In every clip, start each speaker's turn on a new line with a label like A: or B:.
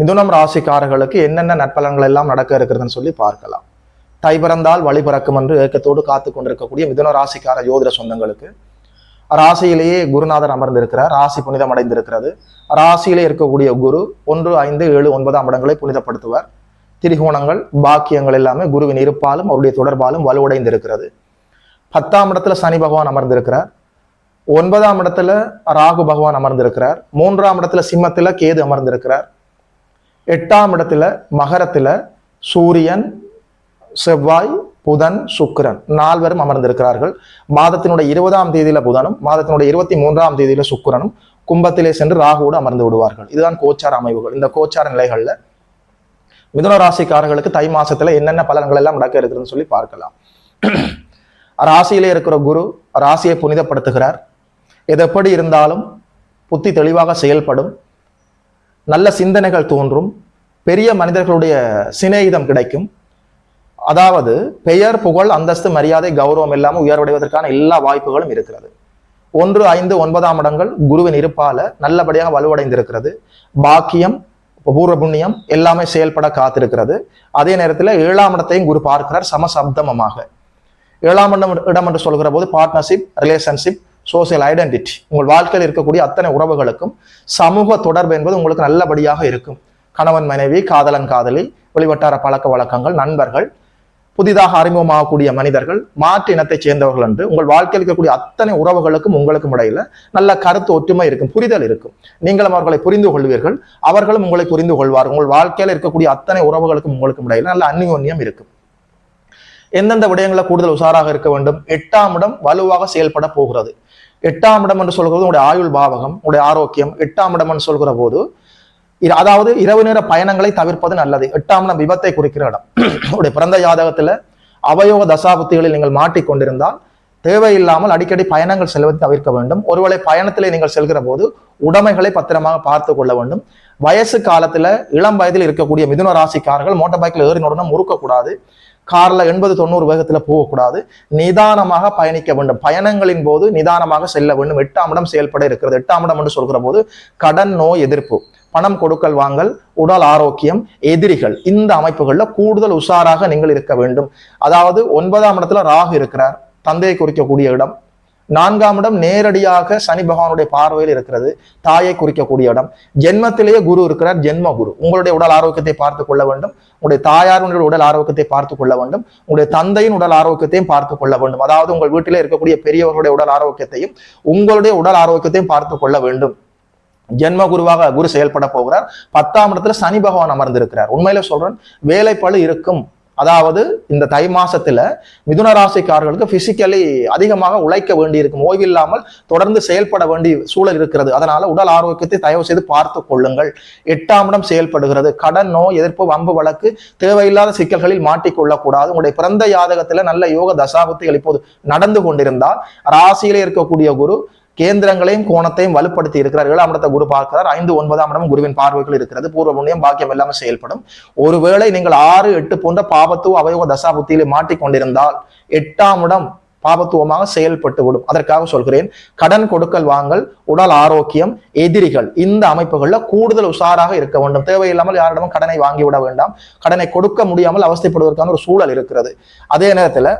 A: மிதுனம் ராசிக்காரர்களுக்கு என்னென்ன நற்பலன்கள் எல்லாம் நடக்க இருக்கிறதுன்னு சொல்லி பார்க்கலாம். தை பிறந்தால் வழி பிறக்கும் என்று ஏக்கத்தோடு காத்து கொண்டிருக்கக்கூடிய மிதுன ராசிக்கார ஜோதிட சொந்தங்களுக்கு ராசியிலேயே குருநாதர் அமர்ந்திருக்கிறார் ராசி புனிதம் அடைந்திருக்கிறது. ராசியிலே இருக்கக்கூடிய குரு ஒன்று ஐந்து ஏழு ஒன்பதாம் இடங்களை புனிதப்படுத்துவார். திரிகோணங்கள் பாக்கியங்கள் எல்லாமே குருவின் இருப்பாலும் அவருடைய தொடர்பாலும் வலுவடைந்திருக்கிறது. பத்தாம் இடத்துல சனி பகவான் அமர்ந்திருக்கிறார். ஒன்பதாம் இடத்துல ராகு பகவான் அமர்ந்திருக்கிறார். மூன்றாம் இடத்துல சிம்மத்துல கேது அமர்ந்திருக்கிறார். எட்டாம் இடத்துல மகரத்தில் சூரியன் செவ்வாய் புதன் சுக்கிரன் நால்வரும் அமர்ந்திருக்கிறார்கள். மாதத்தினுடைய இருபதாம் தேதியில புதனும் மாதத்தினுடைய இருபத்தி மூன்றாம் தேதியில சுக்கிரனும் கும்பத்திலே சென்று ராகுவோடு அமர்ந்து விடுவார்கள். இதுதான் கோச்சார அமைவுகள். இந்த கோச்சார நிலைகள்ல மிதுன ராசிக்காரர்களுக்கு தை மாசத்துல என்னென்ன பலன்கள் எல்லாம் நடக்க இருக்குதுன்னு சொல்லி பார்க்கலாம். ராசியிலே இருக்கிற குரு ராசியை புனிதப்படுத்துகிறார். எது எப்படி இருந்தாலும் புத்தி தெளிவாக செயல்படும். நல்ல சிந்தனைகள் தோன்றும் பெரிய மனிதர்களுடைய சிநேகிதம் கிடைக்கும். அதாவது பெயர் புகழ் அந்தஸ்து மரியாதை கௌரவம் இல்லாமல் உயர்வடைவதற்கான எல்லா வாய்ப்புகளும் இருக்கிறது. ஒன்று ஐந்து ஒன்பதாம் இடங்கள் குருவின் இருப்பால நல்லபடியாக வலுவடைந்திருக்கிறது. பாக்கியம் பூர்வ புண்ணியம் எல்லாமே செயல்பட காத்திருக்கிறது. அதே நேரத்தில் ஏழாம் இடத்தையும் குரு பார்க்கிறார் சமசப்தமமாக. ஏழாம் இடம் இடம் என்று சொல்கிற போது பார்ட்னர்ஷிப் ரிலேஷன்ஷிப் சோசியல் ஐடென்டிட்டி உங்கள் வாழ்க்கையில் இருக்கக்கூடிய அத்தனை உறவுகளுக்கும் சமூக தொடர்பு என்பது உங்களுக்கு நல்லபடியாக இருக்கும். கணவன் மனைவி காதலன் காதலி வெளிவட்டார பழக்க வழக்கங்கள் நண்பர்கள் புதிதாக அறிமுகமாகக்கூடிய மனிதர்கள் மாற்று இனத்தை சேர்ந்தவர்கள் என்று உங்கள் வாழ்க்கையில் இருக்கக்கூடிய அத்தனை உறவுகளுக்கும் உங்களுக்கும் இடையில நல்ல கருத்து ஒற்றுமை இருக்கும் புரிதல் இருக்கும். நீங்களும் அவர்களை புரிந்து கொள்வீர்கள். அவர்களும் உங்களை புரிந்து கொள்வார். உங்கள் வாழ்க்கையில் இருக்கக்கூடிய அத்தனை உறவுகளுக்கும் உங்களுக்கும் இடையில நல்ல அந்யோன்யம் இருக்கும். எந்தெந்த விடயங்களை கூடுதல் உஷாராக இருக்க வேண்டும்? எட்டாம் இடம் வலுவாக செயல்பட போகிறது. எட்டாம் இடம் என்று சொல்கிறது உங்களுடைய ஆயுள் பாவகம் உங்களுடைய ஆரோக்கியம். எட்டாம் இடம் என்று சொல்கிற போது இ- அதாவது இரவு நேர பயணங்களை தவிர்ப்பது நல்லது. எட்டாம் இடம் விபத்தை குறிக்கிற இடம். உங்களுடைய பிறந்த ஜாதகத்தில் அவயோக தசாபுத்திகளில் நீங்கள் மாட்டிக்கொண்டிருந்தால் தேவையில்லாமல் அடிக்கடி பயணங்கள் செல்வதை தவிர்க்க வேண்டும். ஒருவேளை பயணத்திலே நீங்கள் செல்கிற போது உடைமைகளை பத்திரமாக பார்த்து கொள்ள வேண்டும். வயசு காலத்தில் இளம் வயதில் இருக்கக்கூடிய மிதுன ராசிக்காரர்கள் மோட்டார் பைக்கில் ஏறின முறுக்கக்கூடாது. காரில் எண்பது தொண்ணூறு வேகத்தில் போகக்கூடாது. நிதானமாக பயணிக்க வேண்டும். பயணங்களின் போது நிதானமாக செல்ல வேண்டும். எட்டாம் இடம் செயல்பட இருக்கிறது. எட்டாம் இடம் என்று சொல்கிற போது கடன் நோய் எதிர்ப்பு. பணம் கொடுக்கல் வாங்கல் உடல் ஆரோக்கியம் எதிரிகள். இந்த அமைப்புகளில் கூடுதல் உஷாராக நீங்கள் இருக்க வேண்டும். அதாவது ஒன்பதாம் இடத்துல ராகு இருக்கிறார். தந்தையை குறிக்கக்கூடிய இடம். நான்காம் இடம் நேரடியாக சனி பகவானுடைய பார்வையில் இருக்கிறது. தாயை குறிக்கக்கூடிய இடம். ஜென்மத்திலேயே குரு இருக்கிறார். ஜென்ம குரு. உங்களுடைய உடல் ஆரோக்கியத்தை பார்த்து கொள்ள வேண்டும். உங்களுடைய தாயாருடைய உடல் ஆரோக்கியத்தை பார்த்து கொள்ள வேண்டும். உங்களுடைய தந்தையின் உடல் ஆரோக்கியத்தையும் பார்த்து கொள்ள வேண்டும். அதாவது உங்கள் வீட்டிலே இருக்கக்கூடிய பெரியவர்களுடைய உடல் ஆரோக்கியத்தையும் உங்களுடைய உடல் ஆரோக்கியத்தையும் பார்த்து கொள்ள வேண்டும். ஜென்ம குருவாக குரு செயல்பட போகிறார். பத்தாம் இடத்துல சனி பகவான் அமர்ந்திருக்கிறார். உண்மையில சொல்றேன் வேலைப்பளு இருக்கும். அதாவது இந்த தை மாசத்துல மிதுன ராசிக்காரர்களுக்கு பிசிக்கலி அதிகமாக உழைக்க வேண்டி இருக்கும் ஓய்வில்லாமல் தொடர்ந்து செயல்பட வேண்டிய சூழல் இருக்கிறது. அதனால உடல் ஆரோக்கியத்தை தயவு செய்து பார்த்து கொள்ளுங்கள். எட்டாம் இடம் செயல்படுகிறது. கடன் நோய் எதிர்ப்பு வம்பு வழக்கு தேவையில்லாத சிக்கல்களில் மாட்டிக்கொள்ளக்கூடாது. உங்களுடைய பிறந்த யாதகத்துல நல்ல யோக தசாபுத்திகள் இப்போது நடந்து கொண்டிருந்தால் ராசியிலே இருக்கக்கூடிய குரு கேந்திரங்களையும் கோணத்தையும் வலுப்படுத்தி இருக்கிறார். ஏழாம் இடத்தை குரு பார்க்கிறார். ஐந்து ஒன்பதாம் இடம் குருவின் பார்வைகள் இருக்கிறது. பூர்வ புண்ணியம் பாக்கியம் எல்லாமே செயல்படும். ஒருவேளை நீங்கள் ஆறு எட்டு போன்ற பாபத்துவ அவயவ தசா புத்தியிலே மாட்டிக்கொண்டிருந்தால் எட்டாம் இடம் பாபத்துவமாக செயல்பட்டு விடும். அதற்காக சொல்கிறேன் கடன் கொடுக்கல் வாங்கல் உடல் ஆரோக்கியம் எதிரிகள் இந்த அமைப்புகளில் கூடுதல் உஷாராக இருக்க வேண்டும். தேவையில்லாமல் யாரிடமும் கடனை வாங்கி விட வேண்டாம். கடனை கொடுக்க முடியாமல் அவஸ்தைப்படுவதற்கான ஒரு சூழல் இருக்கிறது. அதே நேரத்தில்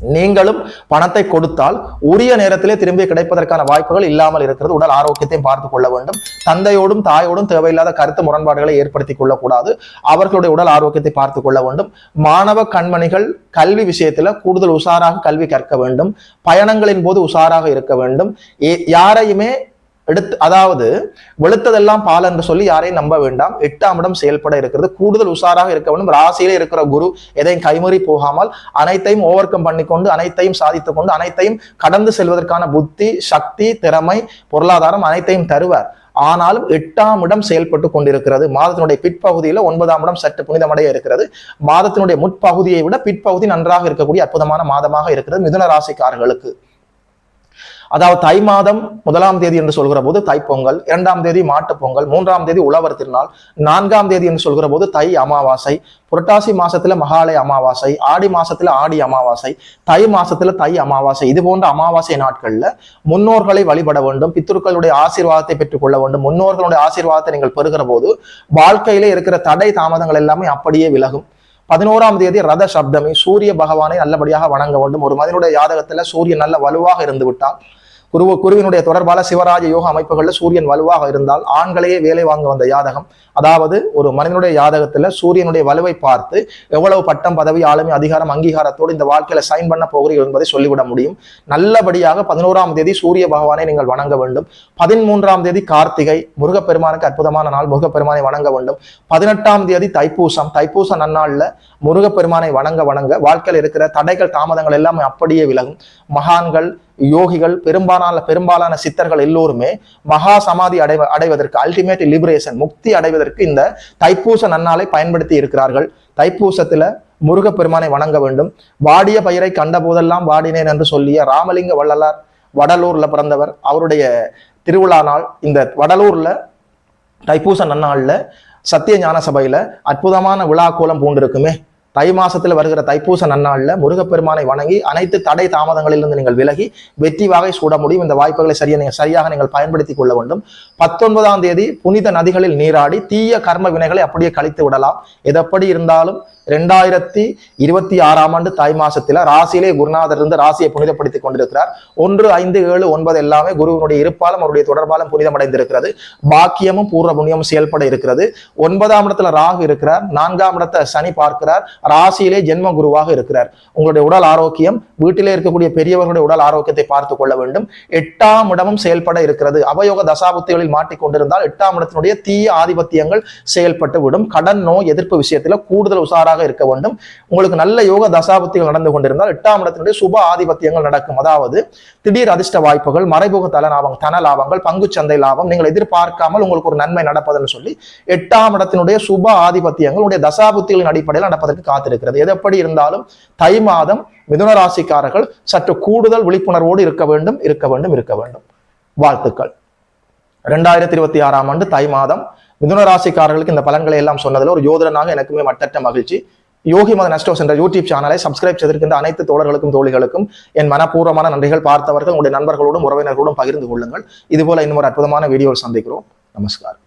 A: நீங்களும் பணத்தை கொடுத்தால் உரிய நேரத்திலே திரும்பி கிடைப்பதற்கான வாய்ப்புகள் இல்லாமல் இருக்கிறது. உடல் ஆரோக்கியத்தையும் பார்த்து கொள்ள வேண்டும். தந்தையோடும் தாயோடும் தேவையில்லாத கருத்து முரண்பாடுகளை ஏற்படுத்திக் கொள்ளக்கூடாது. அவர்களுடைய உடல் ஆரோக்கியத்தை பார்த்து கொள்ள வேண்டும். மாணவ கண்மணிகள் கல்வி விஷயத்தில் கூடுதல் உஷாராக கல்வி கற்க வேண்டும். பயணங்களின் போது உஷாராக இருக்க வேண்டும். ஏ- யாரையுமே எடுத்து அதாவது வெளுத்ததெல்லாம் பால் என்று சொல்லி யாரையும் நம்ப வேண்டாம். எட்டாம் இடம் செயல்பட இருக்கிறது. கூடுதல் உஷாராக இருக்க வேண்டும். ராசியில இருக்கிற குரு எதையும் கைமறி போகாமல் அனைத்தையும் ஓவர் கம் பண்ணிக்கொண்டு அனைத்தையும் சாதித்து கொண்டு அனைத்தையும் கடந்து செல்வதற்கான புத்தி சக்தி திறமை பொருளாதாரம் அனைத்தையும் தருவார். ஆனாலும் எட்டாம் இடம் செயல்பட்டு கொண்டிருக்கிறது. மாதத்தினுடைய பிற்பகுதியில ஒன்பதாம் இடம் சற்று புனிதமடைய இருக்கிறது. மாதத்தினுடைய முற்பகுதியை விட பிற்பகுதி நன்றாக இருக்கக்கூடிய அற்புதமான மாதமாக இருக்கிறது மிதுன ராசிக்காரர்களுக்கு. அதாவது தை மாதம் முதலாம் தேதி என்று சொல்கிற போது தைப்பொங்கல் இரண்டாம் தேதி மாட்டுப் பொங்கல் மூன்றாம் தேதி உழவர் திருநாள் நான்காம் தேதி என்று சொல்கிற போது தை அமாவாசை புரட்டாசி மாசத்துல மகாலய அமாவாசை ஆடி மாசத்துல ஆடி அமாவாசை தை மாசத்துல தை அமாவாசை இது போன்ற அமாவாசை நாட்கள்ல முன்னோர்களை வழிபட வேண்டும் பித்தர்களுடைய ஆசீர்வாதத்தை பெற்றுக்கொள்ள வேண்டும் முன்னோர்களுடைய ஆசீர்வாதத்தை நீங்கள் பெறுகிற போது வாழ்க்கையில இருக்கிற தடை தாமதங்கள் எல்லாமே அப்படியே விலகும். பதினோராம் தேதி ரத சப்தமே சூரிய பகவானை நல்லபடியாக வணங்க வேண்டும். ஒரு மனிதனுடைய ஜாதகத்துல சூரியன் நல்ல வலுவாக இருந்து விட்டால் குருவ குருவினுடைய தொடர்பால சிவராஜ யோக அமைப்புகள்ல சூரியன் வலுவாக இருந்தால் ஆண்களையே வேலை வாங்க வந்த யாதகம். அதாவது ஒரு மனிதனுடைய யாதகத்துல சூரியனுடைய வலுவை பார்த்து எவ்வளவு பட்டம் பதவி ஆளுமை அதிகாரம் அங்கீகாரத்தோடு இந்த வாழ்க்கையில சைன் பண்ண போகிறீர்கள் என்பதை சொல்லிவிட முடியும். நல்லபடியாக பதினோராம் தேதி சூரிய பகவானை நீங்கள் வணங்க வேண்டும். பதிமூன்றாம் தேதி கார்த்திகை முருகப்பெருமானுக்கு அற்புதமான நாள் முருகப்பெருமானை வணங்க வேண்டும். பதினெட்டாம் தேதி தைப்பூசம். தைப்பூச நன்னாள்ல முருகப்பெருமானை வணங்க வணங்க. வாழ்க்கையில் இருக்கிற தடைகள் தாமதங்கள் எல்லாமே அப்படியே விலகும். மகான்கள் யோகிகள் பெரும்பாலான பெரும்பாலான சித்தர்கள் எல்லோருமே மகா சமாதி அடைவ அடைவதற்கு அல்டிமேட் லிபரேஷன் முக்தி அடைவதற்கு இந்த தைப்பூச நன்னாளை பயன்படுத்தி இருக்கிறார்கள். தைப்பூசத்துல முருகப்பெருமானை வணங்க வேண்டும். வாடிய பயிரை கண்ட போதெல்லாம் வாடினேன் என்று சொல்லிய ராமலிங்க வள்ளலார் வடலூர்ல பிறந்தவர் அவருடைய திருவிழா நாள் இந்த வடலூர்ல தைப்பூச நன்னாளில் சத்திய ஞான சபையில அற்புதமான விழா கோலம் பூண்டிருக்குமே. தை மாசத்துல வருகிற தைப்பூச நன்னாளில் முருகப்பெருமானை வணங்கி அனைத்து தடை தாமதங்களிலிருந்து நீங்கள் விலகி வெற்றி வாகை சூட முடியும். இந்த வாய்ப்புகளை சரியா நீங்கள் சரியாக நீங்கள் பயன்படுத்திக் கொள்ள வேண்டும். பத்தொன்பதாம் தேதி புனித நதிகளில் நீராடி தீய கர்ம வினைகளை அப்படியே கழித்து விடலாம். எதப்படி இருந்தாலும் ரெண்டாயிரத்தி இருபத்தி ஆறாம் ஆண்டு தாய் மாசத்துல ராசியிலே குருநாதர் இருந்து ராசியை புனிதப்படுத்திக் கொண்டிருக்கிறார். ஒன்று ஐந்து ஏழு ஒன்பது எல்லாமே குருவினுடைய இருப்பாலும் அவருடைய தொடர்பாலும் புனிதமடைந்திருக்கிறது. பாக்கியமும் பூர்வ புண்ணியமும் செயல்பட இருக்கிறது. ஒன்பதாம் இடத்துல ராகு இருக்கிறார். நான்காம் இடத்தை சனி பார்க்கிறார். ராசியிலே ஜென்ம குருவாக இருக்கிறார். உங்களுடைய உடல் ஆரோக்கியம் வீட்டிலே இருக்கக்கூடிய பெரியவர்களுடைய உடல் ஆரோக்கியத்தை பார்த்துக் கொள்ள வேண்டும். எட்டாம் இடமும் செயல்பட இருக்கிறது. அவயோக தசாபுத்திகளில் மாட்டிக்கொண்டிருந்தால் எட்டாம் இடத்தினுடைய தீய ஆதிபத்தியங்கள் செயல்பட்டு விடும் கடன் நோய் எதிர்ப்பு விஷயத்துல கூடுதல் உஷாராக இருக்க வேண்டும். உங்களுக்கு நல்ல யோக தசாபத்திகள் நடந்து கொண்டிருந்தால் எட்டாம் இடத்தினுடைய சுப ஆதிபத்தியங்கள் நடக்கும். அதாவது திடீர் அதிர்ஷ்ட வாய்ப்புகள் மறைமுக தல லாபம் தன லாபங்கள் பங்கு சந்தை லாபம் நீங்கள் எதிர்பார்க்காமல் உங்களுக்கு ஒரு நன்மை நடப்பதுன்னு சொல்லி எட்டாம் இடத்தினுடைய சுப ஆதிபத்தியங்கள் உடைய தசாபுத்திகளின் அடிப்படையில் நடப்பதற்கு காத்திருக்கிறது. எது எப்படி இருந்தாலும் தை மாதம் மிதுன ராசிக்காரர்கள் சற்று கூடுதல் விழிப்புணர்வோடு இருக்க வேண்டும் இருக்க வேண்டும் இருக்க வேண்டும். வாழ்த்துக்கள். ரெண்டாயிரத்தி இருபத்தி ஆறாம் ஆண்டு தை மாதம் மிதுன ராசிக்காரர்களுக்கு இந்த பலன்களை எல்லாம் சொன்னதில் ஒரு யோதனாக எனக்குமே மட்டற்ற மகிழ்ச்சி. யோகி மத நஸ்டோஸ் என்ற யூடியூப் சேனலை சப்ஸ்கிரைப் செய்திருக்கின்ற அனைத்து தோழர்களுக்கும் தோழிகளுக்கும் என் மனப்பூர்வமான நன்றிகள் பார்த்தவர்கள் உங்களுடைய நண்பர்களோடும் உறவினர்களோடும் பகிர்ந்து கொள்ளுங்கள். இதுபோல இன்னும் ஒரு அற்புதமான வீடியோவில் சந்திக்கிறோம். நமஸ்காரம்